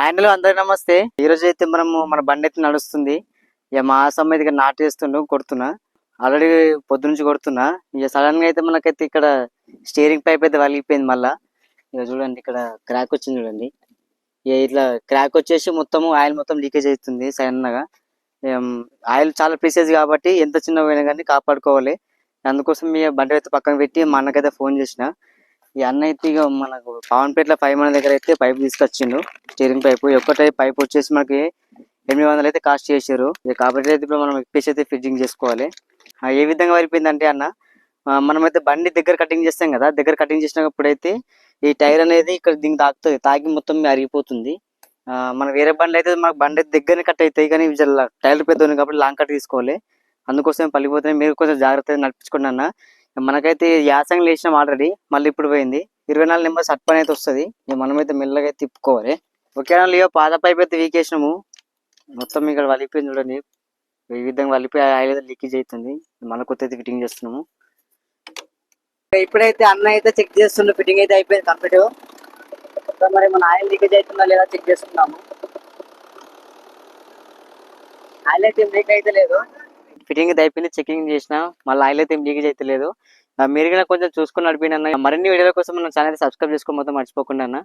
ఆయనలో అందరి నమస్తే. ఈ రోజు అయితే మనము మన బండి అయితే నడుస్తుంది. ఇక మా సమ్మతిగా నాటేస్తుండు కొడుతున్నా. ఆల్రెడీ పొద్దు నుంచి కొడుతున్నా. ఇక సడన్గా అయితే మనకైతే ఇక్కడ స్టీరింగ్ పైప్ అయితే వలిగిపోయింది మళ్ళా. ఇక చూడండి ఇక్కడ క్రాక్ వచ్చింది చూడండి. ఇక ఇట్లా క్రాక్ వచ్చేసి మొత్తము ఆయిల్ మొత్తం లీకేజ్ అవుతుంది సడన్గా. ఆయిల్ చాలా ప్రీసియస్ కాబట్టి ఎంత చిన్న పోయినా కానీ కాపాడుకోవాలి. అందుకోసం మీ బండి అయితే పక్కన పెట్టి మా అన్నకైతే ఫోన్ చేసిన. ఈ అన్న అయితే ఇక మనకు పవన్పేటలో పై మన దగ్గర అయితే పైప్ తీసుకొచ్చిండు. స్టీరింగ్ పైపు ఒక్కటే పైప్ వచ్చేసి మనకి ఎనిమిది వందలు అయితే కాస్ట్ చేశారు ఇక కాబట్టి అయితే ఇప్పుడు మనం ఎక్కేసి అయితే ఫిట్టింగ్ చేసుకోవాలి. ఆ, ఏ విధంగా పడిపోయిందంటే అన్న మనమైతే బండి దగ్గర కటింగ్ చేస్తాం కదా దగ్గర కటింగ్ చేసినప్పుడు అయితే ఈ టైర్ అనేది ఇక్కడ దీనికి తాకుతుంది తాకి మొత్తం అరిగిపోతుంది. మన వేరే బండి అయితే మనకు బండి దగ్గరనే కట్ అవుతాయి కానీ టైర్ పెద్ద ఉన్నాయి కాబట్టి లాంగ్ కట్ తీసుకోవాలి. అందుకోసం పలిపోతున్నాయి మీరు కొంచెం జాగ్రత్తగా నడిపించుకోండి అన్న. మనకైతే యాసంగ లేచినాం ఆల్రెడీ మళ్ళీ ఇప్పుడు పోయింది. ఇరవై నాలుగు నెంబర్ సట్ పని అయితే వస్తుంది. ఇక మనమైతే మెల్లగా అయితే తిప్పుకోవాలి. ఒకేనా లియో? పాత పైప్ అయితే వీకేసినాము. మొత్తం ఇక్కడ వలిపోయింది చూడండి. ఈ విధంగా వలిపోయి ఆయిల్ అయితే లీకేజ్ అవుతుంది. మన కొత్త అయితే ఫిట్టింగ్ చేస్తున్నాము. ఇప్పుడైతే అన్న అయితే చెక్ చేస్తుండే. ఫిట్టింగ్ అయితే అయిపోయింది కంప్లీట్ మరి మన ఆయిల్ లీకేజ్ అవుతుందా లేదా చెక్ చేస్తున్నాము. ఆయిల్ అయితే లీక్ అయితే లేదు. ఫిట్టింగ్ అయిపోయింది చెకింగ్ చేసిన. మళ్ళీ ఆయిల్ అయితే లీకేజ్ అయితే లేదు. మీరు కూడా కొంచెం చూసుకుని నడిపిన మరిన్ని వీడియోల కోసం మన ఛానల్ సబ్స్క్రైబ్ చేసుకోకపోతే మర్చిపోకుండా